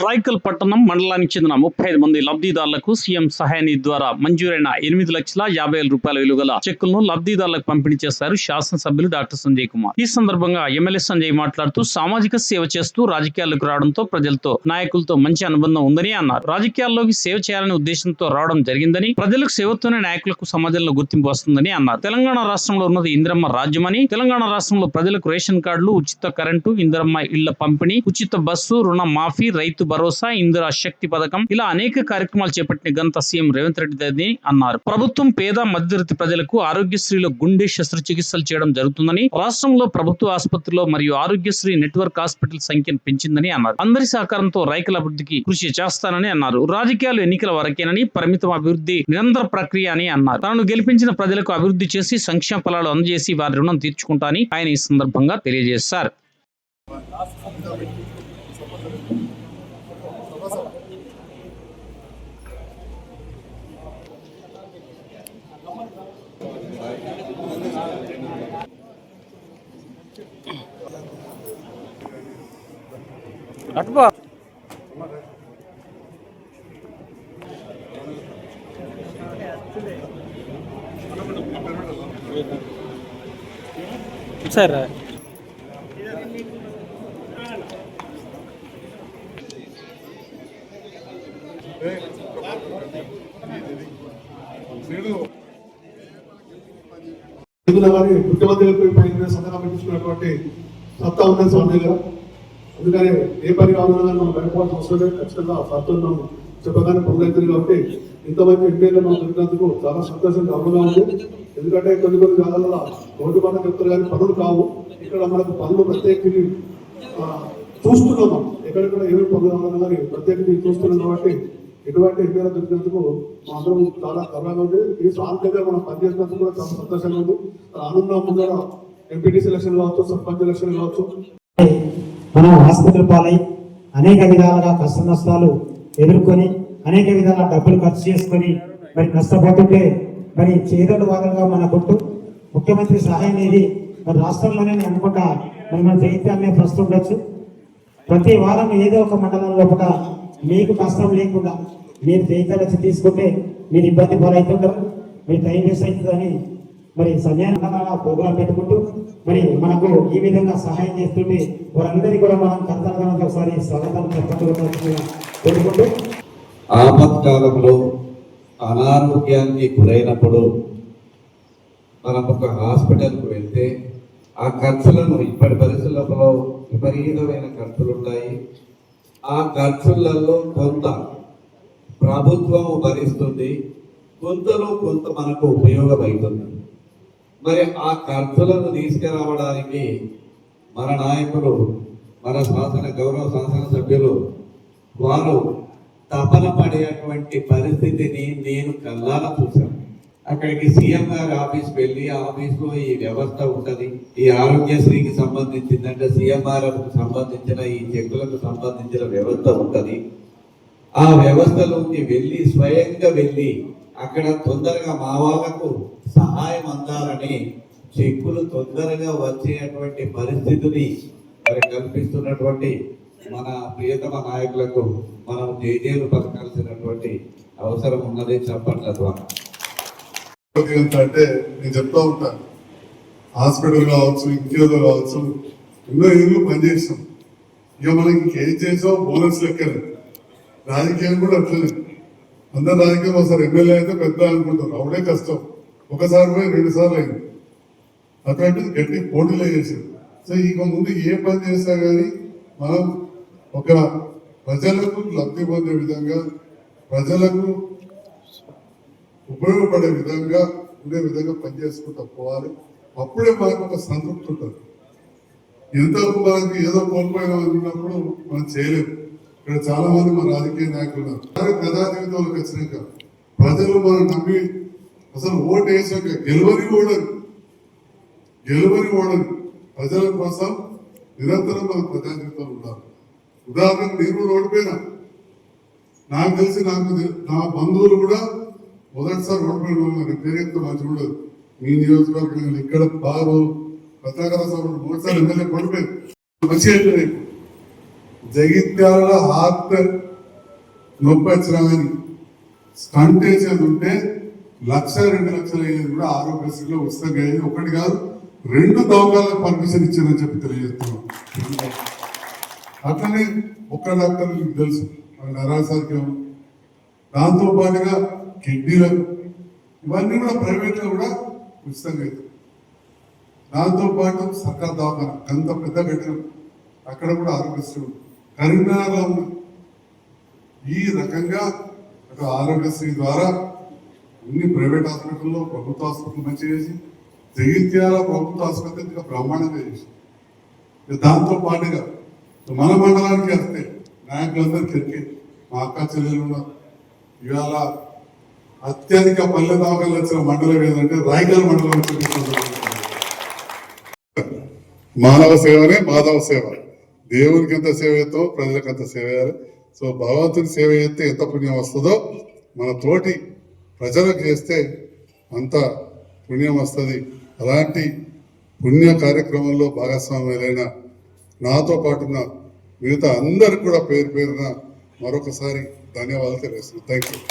రాయకల్ పట్టణం మండలానికి చెందిన ముప్పై ఐదు మంది లబ్ధిదారులకు సీఎం సహాయని ద్వారా మంజూరైన ఎనిమిది లక్షల యాభై వేల రూపాయల విలువల చెక్కులను లబ్ధిదారులకు పంపిణీ చేశారు శాసనసభ్యులు డాక్టర్ సంజయ్ కుమార్. ఈ సందర్భంగా ఎమ్మెల్యే సంజయ్ మాట్లాడుతూ సామాజిక సేవ చేస్తూ రాజకీయాలకు రావడంతో ప్రజలతో నాయకులతో మంచి అనుబంధం ఉందని అన్నారు. రాజకీయాల్లోకి సేవ చేయాలనే ఉద్దేశంతో రావడం జరిగిందని ప్రజలకు సేవతోనే నాయకులకు సమాజంలో గుర్తింపు వస్తుందని అన్నారు. తెలంగాణ రాష్ట్రంలో ఉన్నది ఇందిరమ్మ రాజ్యమని తెలంగాణ రాష్ట్రంలో ప్రజలకు రేషన్ కార్డులు ఉచిత కరెంటు ఇందిరమ్మ ఇళ్ళ పంపిణీ ఉచిత బస్సు రుణ మాఫీ రైతు భరోసా ఇందిరా శక్తి పథకం ఇలా అనేక కార్యక్రమాలు చేపట్టిన ఘనత సీఎం రేవంత్ రెడ్డి అన్నారు. ప్రభుత్వం పేద మధ్యతరగతి ప్రజలకు ఆరోగ్యశ్రీలో గుండె శస్త్రచికిత్సలు చేయడం జరుగుతుందని రాష్ట్రంలో ప్రభుత్వ ఆసుపత్రిలో మరియు ఆరోగ్యశ్రీ నెట్వర్క్ హాస్పిటల్ సంఖ్యను పెంచిందని అన్నారు. అందరి సహకారంతో రైతుల అభివృద్ధికి కృషి చేస్తానని అన్నారు. రాజకీయాలు ఎన్నికల వరకేనని పరిమితం అభివృద్ధి నిరంతర ప్రక్రియ అని అన్నారు. తనను గెలిపించిన ప్రజలకు అభివృద్ధి చేసి సంక్షేమ ఫలాలు అందజేసి వారి రుణం తీర్చుకుంటానని ఆయన ఈ సందర్భంగా తెలియజేశారు. అటుబా సార్. నిధుల వారి ముఖ్యమంత్రి పైన సంతకం పెట్టించుకున్నటువంటి సత్తా ఉన్నది స్వామి గారు. అందుకని ఏ పని కావాలన్నా మనం వెళ్ళిపోవాల్సిన అవసరం లేదు. ఖచ్చితంగా సత్తా మనం చెప్పగానే పొందవుతుంది కాబట్టి ఇంతమంది ఎంపీలు మనం దొరికినందుకు చాలా సంతోషం గర్వంగా ఉంది. ఎందుకంటే కొన్ని కొన్ని జాగాలలో రోడ్డు పనులు చెప్తారు కానీ పనులు కావు. ఇక్కడ మనకు పనులు ప్రత్యేకించి చూస్తున్నాం. మనం ఎక్కడెక్కడ ఏమేమి పనులు కావాలన్నా కానీ ప్రత్యేకించి చూస్తున్నాం కాబట్టి ఎటువంటి ఎంపీలు దొరికినందుకు మా అందరం చాలా గర్వంగా ఉంది. ఈ స్వామి మనం పనిచేసినందుకు కూడా చాలా సంతోషంగా ఉంది. రానున్న ముందర ఎంపీటీసీ ఎలక్షన్ కావచ్చు సర్పంచ్ ఎలక్షన్ కావచ్చు. మనం హాస్పిటల్ పాలై అనేక విధాలుగా కష్ట నష్టాలు ఎదుర్కొని అనేక విధాల డబ్బులు ఖర్చు చేసుకొని మరి కష్టపడుతుంటే మరి చేదోడు వాదనగా గుట్టు ముఖ్యమంత్రి సహాయం అనేది మరి రాష్ట్రంలోనే అనుకుంటా మరి మన జైత్యాన్ని ప్రస్తుతం ఉండొచ్చు. ప్రతి వారం ఏదో ఒక మండలం లోపల మీకు కష్టం లేకుండా మీరు జైత్యాలు వచ్చి తీసుకుంటే మీరు ఇబ్బంది పాలవుతుంటారు మీరు టైం వేస్ట్ అవుతుందని మరి సమయాన్ని ప్రోగ్రాం పెట్టుకుంటూ మరి మనకు ఈ విధంగా సహాయం చేస్తుంటే వారందరికీ కూడా మనం కర్తవ్యం ఒకసారి స్వాగతం చెప్పాలని ఆపత్కాలంలో అనారోగ్యానికి గురైనప్పుడు మనం ఒక హాస్పిటల్కి వెళ్తే ఆ ఖర్చులను ఇప్పటి పరిస్థితులలో విపరీతమైన ఖర్చులు ఉంటాయి ఆ ఖర్చులలో కొంత ప్రభుత్వం భరిస్తుంది కొంతలో కొంత మనకు ఉపయోగమవుతుంది మరి ఆ ఖర్చులను తీసుకురావడానికి మన నాయకులు మన శాసన గౌరవ శాసన సభ్యులు వారు తపన పడేటువంటి పరిస్థితిని నేను కల్లారా చూశాను. అక్కడికి సీఎం గారి ఆఫీస్ వెళ్ళి ఆఫీస్లో ఈ వ్యవస్థ ఉంటుంది. ఈ ఆరోగ్యశ్రీకి సంబంధించిందంటే సీఎంఆర్ఎఫ్కి సంబంధించిన ఈ చెక్కులకు సంబంధించిన వ్యవస్థ ఉంటుంది. ఆ వ్యవస్థలోకి వెళ్ళి స్వయంగా వెళ్ళి అక్కడ తొందరగా మా వాళ్ళకు సహాయం అందాలని చెక్కులు తొందరగా వచ్చేటువంటి పరిస్థితిని మరి కల్పిస్తున్నటువంటి మన ప్రియతమ నాయకులకు మనం జేజేలు పలకాల్సినటువంటి అవసరం ఉన్నది చెప్పట్ల ద్వారా. అంటే నేను చెప్తా ఉంటాను హాస్పిటల్ కావచ్చు ఇంకేదో కావచ్చు ఎన్నో ఏళ్ళు పనిచేసాం ఇక మనం ఇంకేం చేసాం బోనస్ లెక్కలేదు. రాజకీయం కూడా అట్లనే. అందరు రాజకీయం ఒకసారి ఎమ్మెల్యే అయితే పెద్ద అనుకుంటారు. అవుడే కష్టం. ఒకసారి పోయి రెండు సార్లు అయింది. అట్లాంటిది గట్టి పోటీలో చేశారు. సో ఇక ముందు ఏ పని చేసినా కానీ మనం ఒక ప్రజలకు లబ్ధి పొందే విధంగా ప్రజలకు ఉపయోగపడే విధంగా ఉండే విధంగా పనిచేసుకుంటూ పోవాలి. అప్పుడే మనకు ఒక సంతృప్తి ఉంటుంది. ఎంతవరకు మనకి ఏదో కోల్పోయినా అనుకున్నప్పుడు మనం చేయలేము ఇక్కడ చాలా మంది మన రాజకీయ నాయకులు కానీ ప్రజా జీవితంలోకి వచ్చినాక ప్రజలు మనం నమ్మి అసలు ఓటు వేసాక గెలవని ఓడరు. గెలవని ఓడరు. ప్రజల కోసం నిరంతరం మనం ప్రజా జీవితంలో ఉండాలి. ఉదాహరణకు నేను కూడా పైన నాకు తెలిసి నాకు నా బంధువులు కూడా మొదటిసారి ఓడిపోయిన వాళ్ళు పేరెత్త మంచి ఉండదు మీ నియోజకవర్గం ఇక్కడ బాగా ప్రత్యేకత సభలు మూడుసార్లు ఎమ్మెల్యే ఓడిపోయింది మంచిగా జగిత్యాలలో హార్ట్ నొప్పి వచ్చినా కానీ ఉంటే లక్ష రెండు లక్షలు అయ్యేది కూడా ఆరోగ్యశ్రీలో ఉచితంగా అయ్యేది ఒకటి కాదు రెండు దవాఖాలకు పర్మిషన్ ఇచ్చారని చెప్పి తెలియజేస్తున్నాం. అట్లనే ఒక్క డాక్టర్ మీకు తెలుసు నరాసాధ్యం దాంతో పాటుగా కిడ్నీలకు ఇవన్నీ కూడా ప్రైవేట్లో కూడా ఉచితంగా అవుతాయి దాంతోపాటు సర్కార్ దవాఖాన అంత పెద్ద కట్టిన అక్కడ కూడా ఆరోగ్యశ్రీ ఉంది ఈ రకంగా ఒక ఆరోగ్యశ్రీ ద్వారా అన్ని ప్రైవేట్ హాస్పిటల్లో ప్రభుత్వ ఆసుపత్రి మంచి చేసి జగిత్యాల ప్రభుత్వ ఆసుపత్రి ఇంకా బ్రహ్మాండంగా చేసి. దాంతో పాటుగా మన మండలానికి వస్తే నాయకులందరికీ ఎక్కి మా అక్క చెల్లెలు ఇవాళ అత్యధిక పల్లె దవాఖాలు వచ్చిన మండలం ఏదంటే రాయగల్ మండలం మానవ సేవనే మాధవ సేవ. దేవునికి ఎంత సేవ చేస్తామో ప్రజలకు అంత సేవ చేయాలి సో భగవంతుని సేవ చేస్తే ఎంత పుణ్యం వస్తుందో మన తోటి ప్రజలకు చేస్తే అంత పుణ్యం వస్తుంది. అలాంటి పుణ్య కార్యక్రమంలో భాగస్వామ్యులైన నాతో పాటున్న మిగతా అందరికి కూడా పేరు పేరున మరొకసారి ధన్యవాదాలు తెలియజేస్తున్నాను. Thank you